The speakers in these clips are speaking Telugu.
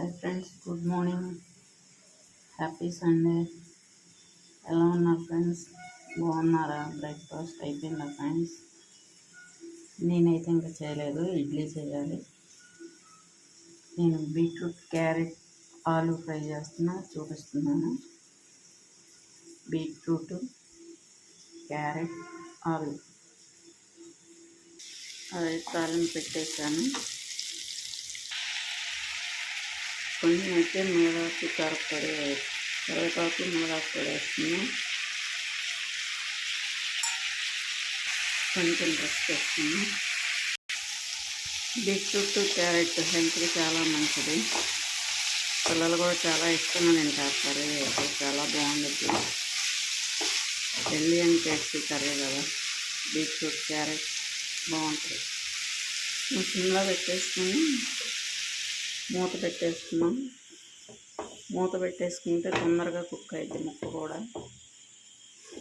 Hi friends good morning happy Sunday ఎలా ఉన్నారు ఫ్రెండ్స్ బాగున్నారా? బ్రేక్ఫాస్ట్ అయిపోయిందా ఫ్రెండ్స్ నేనైతే ఇంకా చేయలేదు ఇడ్లీ చేయాలి. నేను బీట్రూట్ క్యారెట్ ఆలు ఫ్రై చేస్తున్నా చూపిస్తున్నాను. బీట్రూట్ క్యారెట్ ఆలు. అదే తాలింపు పెట్టేశాను. కొంచెం అయితే మూడాకు కరపొడి కరివేపాకు మూడాకు పొడి వేస్తున్నాం కొంచెం డ్రెస్ వేస్తున్నాం బీట్రూట్ క్యారెట్ హెల్త్కి చాలా మంచిది. పిల్లలు కూడా చాలా ఇష్టంగా నేను కర్రీ అయితే చాలా బాగుంటుంది హెల్దీ అండ్ టేస్టీ కర్రీ కదా. బీట్రూట్ క్యారెట్ బాగుంటుంది సిమ్లో పెట్టేసుకొని మూత పెట్టేసుకున్నాం. మూత పెట్టేసుకుంటే తొందరగా కుక్ అయింది ముక్క కూడా.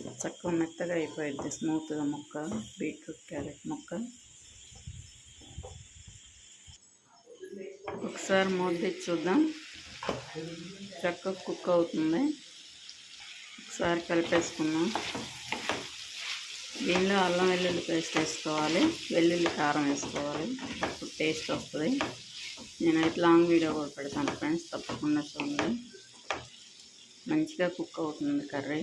చక్కగా మెత్తగా అయిపోయింది స్మూత్గా ముక్క బీట్రూట్ క్యారెట్ ముక్క. ఒకసారి మూత తెచ్చి చూద్దాం. చక్కగా కుక్ అవుతుంది. ఒకసారి కలిపేసుకుందాం. దీనిలో అల్లం వెల్లుల్లి పేస్ట్ వేసుకోవాలి. వెల్లుల్లి కారం వేసుకోవాలి. టేస్ట్ వస్తుంది. నేనైతే లాంగ్ వీడియో కూడా పెడతాను ఫ్రెండ్స్ తప్పకుండా చూడండి. మంచిగా కుక్ అవుతుంది కర్రీ.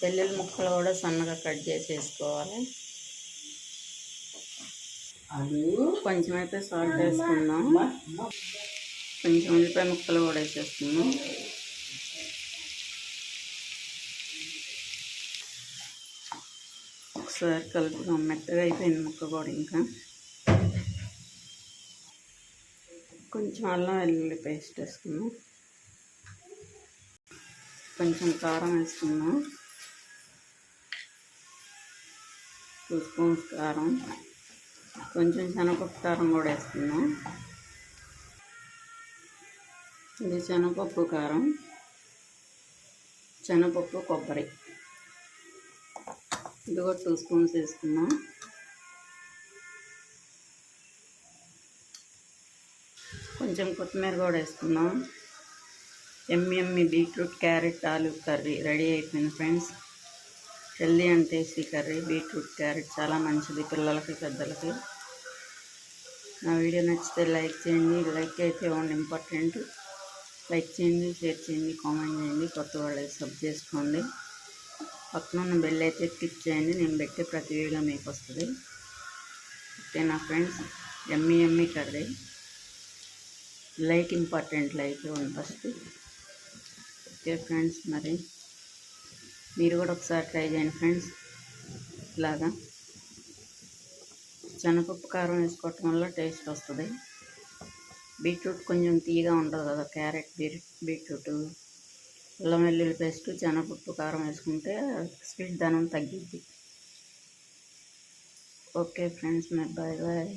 వెల్లుల్లి ముక్కలు కూడా సన్నగా కట్ చేసి వేసుకోవాలి కొంచెం అయితే సాల్ట్ వేసుకుందాం. కొంచెం ఉల్లిపాయ ముక్కలు కూడా వేసేసుకుందాం. ఒకసారి కలుపుదాం మెత్తగా అయిపోయింది ముక్క కూడా ఇంకా. కొంచెం అల్లం వెల్లుల్లి పేస్ట్ వేసుకున్నాం కొంచెం కారం వేసుకున్నాం టూ స్పూన్స్ కారం. కొంచెం శనగపప్పు కారం కూడా వేసుకున్నాం ఇది శనగపప్పు కారం. శనగపప్పు కొబ్బరి. ఇది కూడా టూ స్పూన్స్ వేసుకున్నాం కొంచెం కొత్తిమీర కూడా వేసుకుందాం. ఎమ్మి ఎమ్మి బీట్రూట్ క్యారెట్ ఆలు కర్రీ రెడీ అయిపోయింది friends. Healthy and tasty curry beetroot carrot చాలా మంచిది పిల్లలకి పెద్దలకి. నా వీడియో నచ్చితే లైక్ చేయండి. లైక్ అయితే ఓన్ ఇంపార్టెంట్. లైక్ చేయండి షేర్ చేయండి కామెంట్ చేయండి కొత్త వాళ్ళకి సబ్ చేసుకోండి. పక్కన ఉన్న బెల్ అయితే క్లిక్ చేయండి. నేను పెట్టే ప్రతి వీడియో మీకు వస్తుంది. ఓకే నా friends? Yummy yummy curry. Like important like ఇవ్వండి ఫస్ట్. ఓకే ఫ్రెండ్స్ మరి మీరు కూడా ఒకసారి ట్రై చేయండి ఫ్రెండ్స్. ఇలాగా శనగపప్పు కారం వేసుకోవటం వల్ల టేస్ట్ వస్తుంది. బీట్రూట్ కొంచెం తీయగా ఉంటుంది కదా క్యారెట్ బీట్రూట్ అల్లం వెల్లుల్లి పేస్ట్ శనగపప్పు కారం వేసుకుంటే స్వీట్ ధనం తగ్గిద్ది. ఓకే ఫ్రెండ్స్ మరి బాయ్ బాయ్.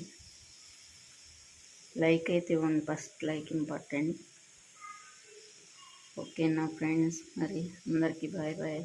లైక్ అయితే ఇవ్వండి ఫస్ట్ లైక్ ఇంపార్టెంట్ ఓకే నా ఫ్రెండ్స్ మరి అందరికీ బాయ్ బాయ్